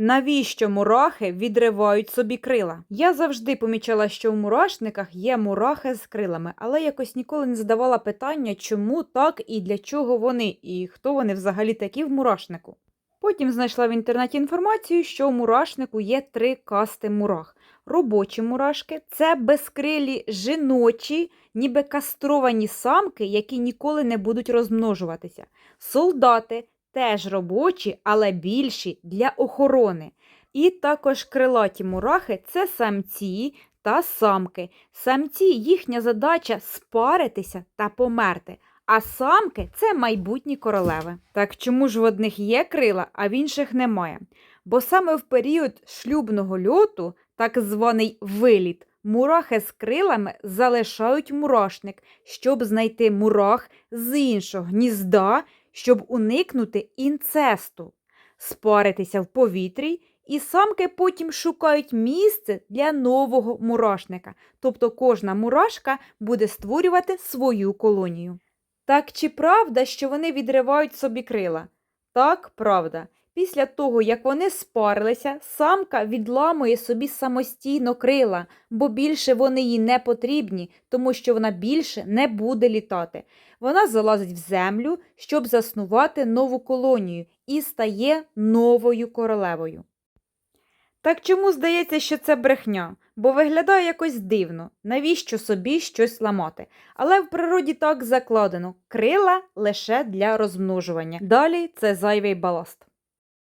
Навіщо мурахи відривають собі крила? Я завжди помічала, що в мурашниках є мурахи з крилами, але якось ніколи не задавала питання, чому так і для чого вони, і хто вони взагалі такі в мурашнику. Потім знайшла в інтернеті інформацію, що у мурашнику є три касти мурах. Робочі мурашки це безкрилі жіночі, ніби кастровані самки, які ніколи не будуть розмножуватися. Солдати теж робочі, але більші для охорони. І також крилаті мурахи це самці та самки. Самці їхня задача спаритися та померти. А самки це майбутні королеви. Так чому ж в одних є крила, а в інших немає? Бо саме в період шлюбного льоту, так званий виліт, мурахи з крилами залишають мурашник, щоб знайти мурах з іншого гнізда, щоб уникнути інцесту, спаритися в повітрі, і самки потім шукають місце для нового мурашника. Тобто кожна мурашка буде створювати свою колонію. Так чи правда, що вони відривають собі крила? Так, правда. Після того, як вони спарилися, самка відламує собі самостійно крила, бо більше вони їй не потрібні, тому що вона більше не буде літати. Вона залазить в землю, щоб заснувати нову колонію, і стає новою королевою. Так чому здається, що це брехня? Бо виглядає якось дивно, навіщо собі щось ламати. Але в природі так закладено крила лише для розмножування. Далі це зайвий баласт.